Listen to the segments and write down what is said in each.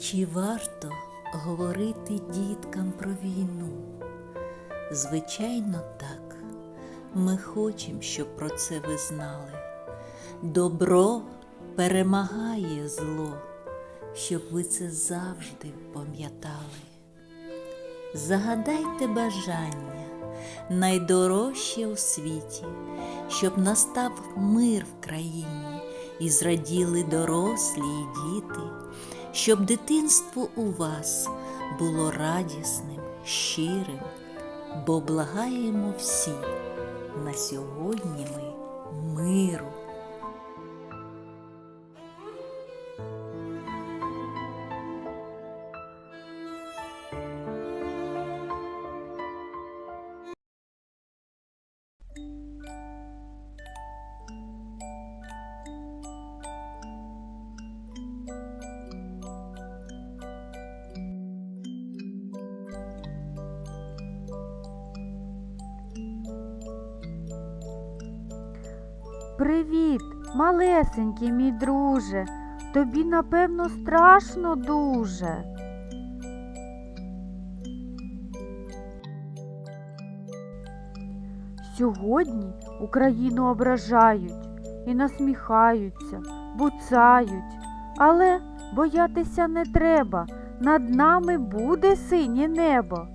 Чи варто говорити діткам про війну? Звичайно, так. Ми хочемо, щоб про це ви знали. Добро перемагає зло, щоб ви це завжди пам'ятали. Загадайте бажання найдорожче у світі, щоб настав мир в країні і зраділи дорослі і діти, щоб дитинство у вас було радісним, щирим, бо благаємо всі на сьогодні ми миру. Привіт, малесенький мій друже. Тобі, напевно, страшно дуже. Сьогодні Україну ображають і насміхаються, буцають, але боятися не треба. Над нами буде синє небо.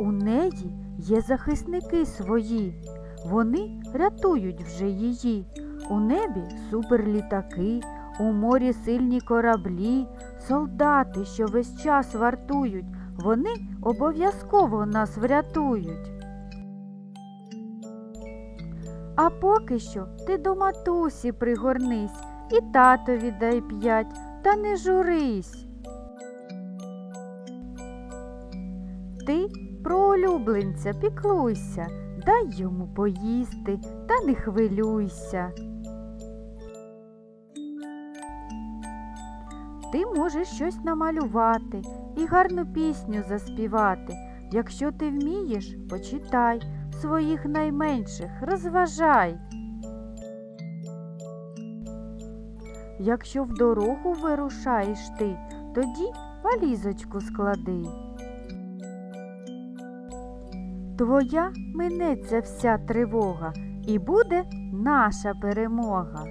У неї є захисники свої, вони рятують вже її. У небі суперлітаки, у морі сильні кораблі, солдати, що весь час вартують, вони обов'язково нас врятують. А поки що ти до матусі пригорнись і татові дай п'ять, та не журись. Ти про улюбленця піклуйся, дай йому поїсти та не хвилюйся. Ти можеш щось намалювати і гарну пісню заспівати. Якщо ти вмієш, почитай своїх найменших, розважай. Якщо в дорогу вирушаєш ти, тоді валізочку склади. Твоя минеться вся тривога, і буде наша перемога.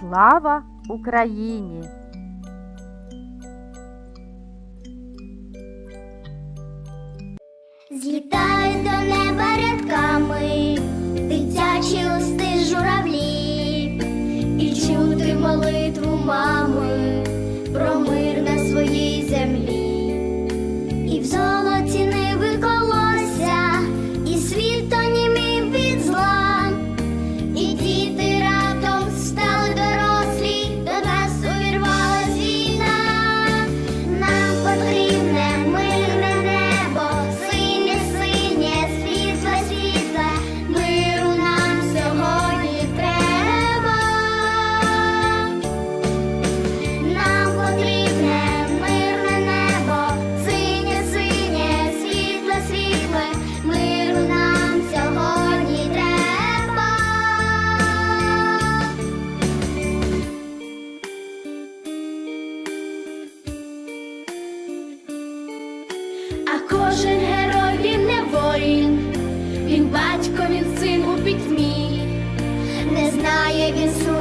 Слава Україні! Злітають до неба рядками, дитячі листи журавлі, і чути молитву мами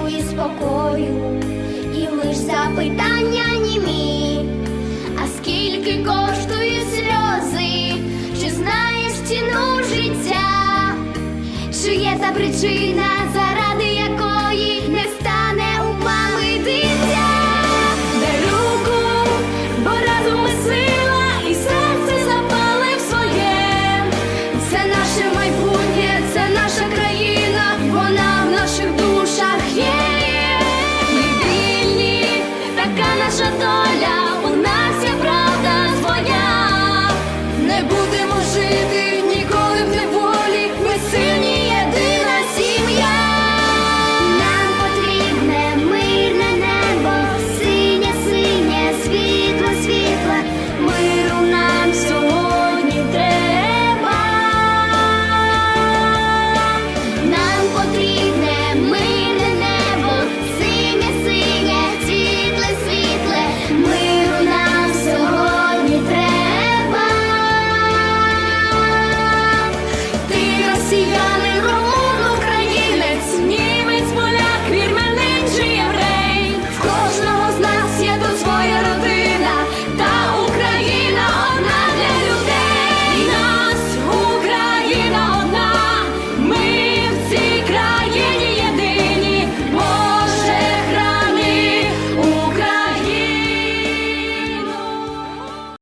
і спокою, і лиш запитання німі. А скільки коштує сльози, чи знаєш ціну життя, чи є та причина, заради